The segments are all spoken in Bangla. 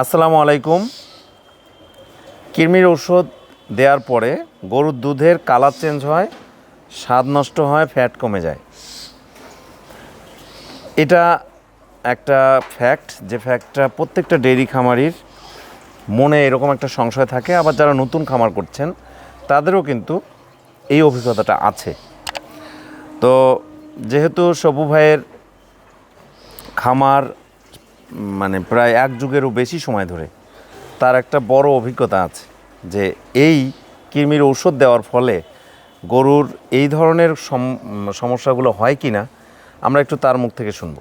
আসসালামু আলাইকুম। কৃমির ওষুধ দেওয়ার পরে গরুর দুধের কালার চেঞ্জ হয়, স্বাদ নষ্ট হয়, ফ্যাট কমে যায়। এটা একটা ফ্যাক্ট যে ফ্যাক্টটা প্রত্যেকটা ডেইরি খামারির মনে এরকম একটা সংশয় থাকে। আবার যারা নতুন খামার করছেন, তাদেরও কিন্তু এই অভিজ্ঞতাটা আছে। তো যেহেতু সবু ভাইয়ের খামার মানে প্রায় এক যুগেরও বেশি সময় ধরে তার একটা বড় অভিজ্ঞতা আছে যে এই কৃমির ঔষধ দেওয়ার ফলে গরুর এই ধরনের সম- সমস্যাগুলো হয় কি না আমরা একটু তার মুখ থেকে শুনব।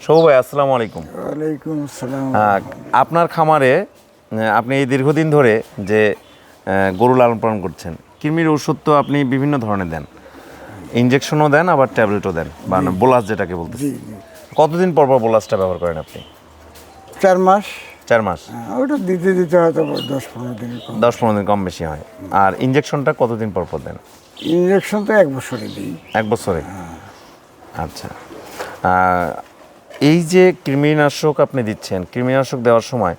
সবু ভাই আসসালামু আলাইকুম। ওয়ালাইকুম আসসালাম। আপনার খামারে আপনি এই দীর্ঘদিন ধরে যে গরু লালন পালন করছেন কৃমির ওষুধ তো আপনি বিভিন্ন ধরনের দেন। ইঞ্জেকশনও দেন আবার ট্যাবলেটও দেন বা বোলাস যেটাকে বলতেছি। কতদিন পর পর বোলাসটা ব্যবহার করেন আপনি? চার মাস। চার মাস। হ্যাঁ, ওটা দিতে দিতে হয়তো দশ পনেরো দিন দশ পনেরো দিন কম বেশি হয়। আর ইঞ্জেকশনটা কতদিন পর পর দেন? ইঞ্জেকশন তো এক বছরে দিই। এক বছরে? আচ্ছা। এই যে কৃমিনাশক আপনি দিচ্ছেন কৃমিনাশক দেওয়ার সময়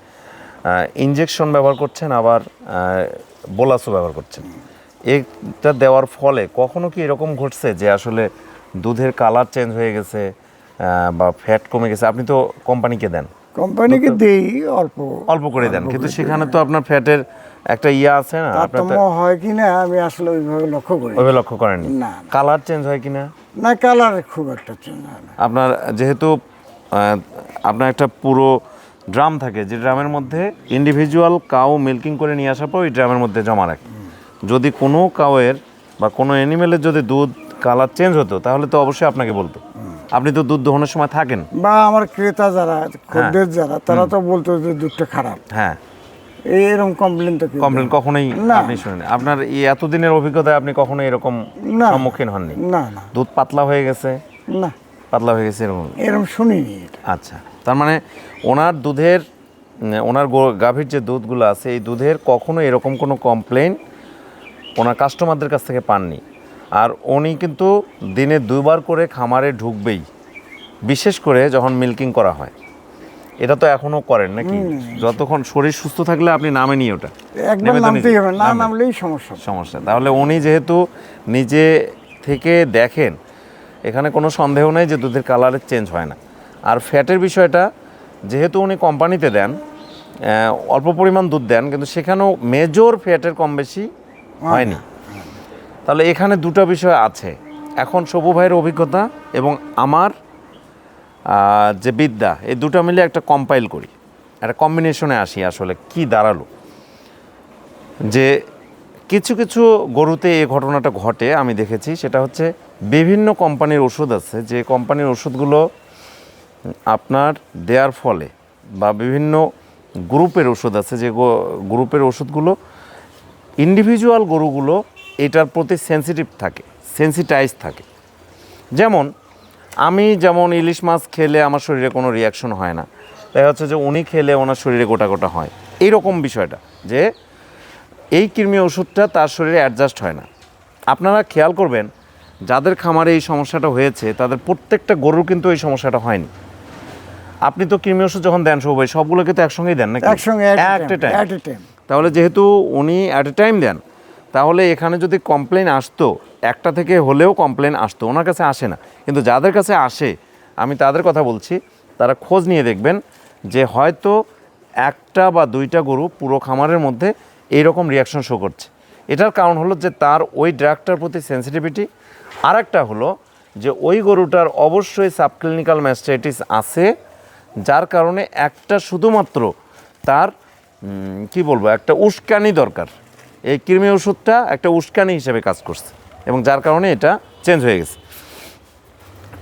ইঞ্জেকশন ব্যবহার করছেন আবার বোলাসও ব্যবহার করছেন। এটা দেওয়ার ফলে কখনো কি এরকম ঘটছে যে আসলে দুধের কালার চেঞ্জ হয়ে গেছে বা ফ্যাট কমে গেছে আপনি তো কোম্পানিকে দেন। কোম্পানিকে দিই অল্প। অল্প করে দেন কিন্তু সেখানে তো আপনার ফ্যাটের একটা ইয়ে আছে না আপনার তারতম্য হয় কি না আমি আসলে ওইভাবে লক্ষ্য করি ওইভাবে লক্ষ্য করেন না, না। কালার চেঞ্জ হয় কিনা? না কালার খুব একটা চেঞ্জ হয় না। আপনার যেহেতু আপনার একটা পুরো ড্রাম থাকে যে ড্রামের মধ্যে ইন্ডিভিজুয়াল কাউ মিল্কিং করে নিয়ে আসার পর ওই ড্রামের মধ্যে জমা রাখে। যদি কোনো কাউয়ের বা কোনো অ্যানিমেলের যদি দুধ কালার চেঞ্জ হতো তাহলে তো অবশ্যই আপনাকে বলতো। আপনি তো দুধ দোহনের সময় থাকেন। বা আমার ক্রেতা যারা খদ্দের যারা তারা তো বলতো যে দুধটা খারাপ। হ্যাঁ। এরকম কমপ্লেন তো কমপ্লেন কখনোই। আপনি শুনেন আপনার এই এতদিনের অভিজ্ঞতায় আপনি কখনো এরকম। সম্মুখীন হননি? না না। দুধ পাতলা হয়ে গেছে? না। পাতলা হয়ে গেছে এরকম? এরকম শুনিনি আচ্ছা। তার মানে ওনার দুধের ওনার গাভীর যে দুধগুলো আছে এই দুধের কখনো এরকম কোনো কমপ্লেন ওনার কাস্টমারদের কাছ থেকে পাননি? আর উনি কিন্তু দিনে দুবার করে খামারে ঢুকবেই বিশেষ করে যখন মিল্কিং করা হয়। এটা তো এখনও করেন নাকি? যতক্ষণ শরীর সুস্থ থাকলে আপনি নামেনি ওটা একবার নামতেই হবে না নামে। নামলেই সমস্যা। সমস্যা। তাহলে উনি যেহেতু নিজে থেকে দেখেন এখানে কোনো সন্দেহ নেই যে দুধের কালারের চেঞ্জ হয় না। আর ফ্যাটের বিষয়টা যেহেতু উনি কোম্পানিতে দেন অল্প পরিমাণ দুধ দেন কিন্তু সেখানেও মেজর ফ্যাটের কম বেশি হয়নি। তাহলে এখানে দুটো বিষয় আছে। এখন সবু ভাইয়ের অভিজ্ঞতা এবং আমার যে বিদ্যা, এই দুটো মিলে একটা কম্পাইল করি। একটা কম্বিনেশনে আসি আসলে কি দাঁড়াল। যে কিছু কিছু গরুতে এই ঘটনাটা ঘটে, আমি দেখেছি, সেটা হচ্ছে বিভিন্ন কোম্পানির ওষুধ আছে। যে কোম্পানির ওষুধগুলো আপনার দেওয়ার ফলে বা বিভিন্ন গ্রুপের ওষুধ আছে, যে গ্রুপের ওষুধগুলো ইন্ডিভিজুয়াল গরুগুলো এটার প্রতি সেন্সিটিভ থাকে সেন্সিটাইজ থাকে। যেমন আমি যেমন ইলিশ মাছ খেলে আমার শরীরে কোনো রিয়াকশন হয় না দেখা যাচ্ছে যে উনি খেলে ওনার শরীরে গোটা গোটা হয়। এইরকম বিষয়টা যে এই কৃমি ওষুধটা তার শরীরে অ্যাডজাস্ট হয় না। আপনারা খেয়াল করবেন যাদের খামারে এই সমস্যাটা হয়েছে তাদের প্রত্যেকটা গরুর কিন্তু এই সমস্যাটা হয়নি। আপনি তো কৃমি ওষুধ যখন দেন সবাই সবগুলোকে তো একসঙ্গেই দেন নাকি? একসঙ্গে তাহলে যেহেতু উনি অ্যাট এ টাইম দেন তাহলে এখানে যদি কমপ্লেন আসতো, একটা থেকে হলেও কমপ্লেন আসতো, ওনার কাছে আসে না। কিন্তু যাদের কাছে আসে, আমি তাদের কথা বলছি, তারা খোঁজ নিয়ে দেখবেন যে হয়তো একটা বা দুইটা গরু পুরো খামারের মধ্যে এইরকম রিয়াকশন শো করছে। এটার কারণ হলো যে তার ওই ড্রাগটার প্রতি সেন্সিটিভিটি আর একটা হলো যে ওই গরুটার অবশ্যই সাবক্লিনিক্যাল ম্যাস্টাইটিস আছে, যার কারণে একটা শুধুমাত্র তার কি বলব, একটা উস্কানি দরকার। এই কৃমি ওষুধটা একটা উস্কানি হিসেবে কাজ করছে এবং যার কারণে এটা চেঞ্জ হয়ে গেছে।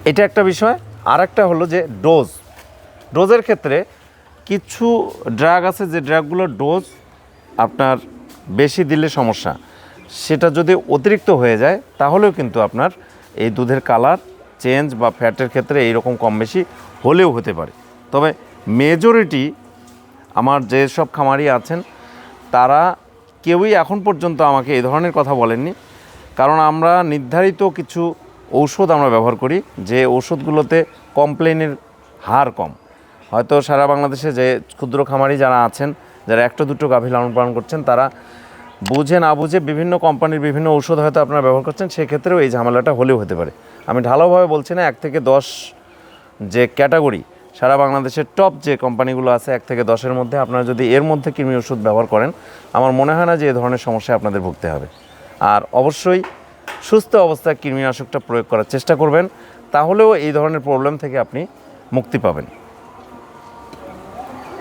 এটা একটা বিষয়। আর একটা হলো যে ডোজ ডোজের ক্ষেত্রে কিছু ড্রাগ আছে যে ড্রাগগুলোর ডোজ আপনার বেশি দিলে সমস্যা। সেটা যদি অতিরিক্ত হয়ে যায়, তাহলেও কিন্তু আপনার এই দুধের কালার চেঞ্জ বা ফ্যাটের ক্ষেত্রে এইরকম কম বেশি হলেও হতে পারে। তবে মেজরিটি আমার যেসব খামারি আছেন, তারা কেউই এখন পর্যন্ত আমাকে এই ধরনের কথা বলেননি। কারণ আমরা নির্ধারিত কিছু ঔষধ আমরা ব্যবহার করি, যে ঔষধগুলোতে কমপ্লেনের হার কম। হয়তো সারা বাংলাদেশে যে ক্ষুদ্র খামারি যারা আছেন, যারা একটা দুটো গাভী লালন পালন করছেন, তারা বুঝে না বুঝে বিভিন্ন কোম্পানির বিভিন্ন ঔষধ হয়তো আপনারা ব্যবহার করছেন, সেক্ষেত্রেও এই ঝামেলাটা হলেও হতে পারে। আমি ঢালাওভাবে বলছি না, এক থেকে দশ যে ক্যাটাগরি সারা বাংলাদেশের টপ যে কোম্পানিগুলো আছে, এক থেকে দশের মধ্যে আপনারা যদি এর মধ্যে কৃমি ওষুধ ব্যবহার করেন, আমার মনে হয় না যে এ ধরনের সমস্যায় আপনাদের ভুগতে হবে। আর অবশ্যই সুস্থ অবস্থায় কৃমিনাশকটা প্রয়োগ করার চেষ্টা করবেন, তাহলেও এই ধরনের প্রবলেম থেকে আপনি মুক্তি পাবেন।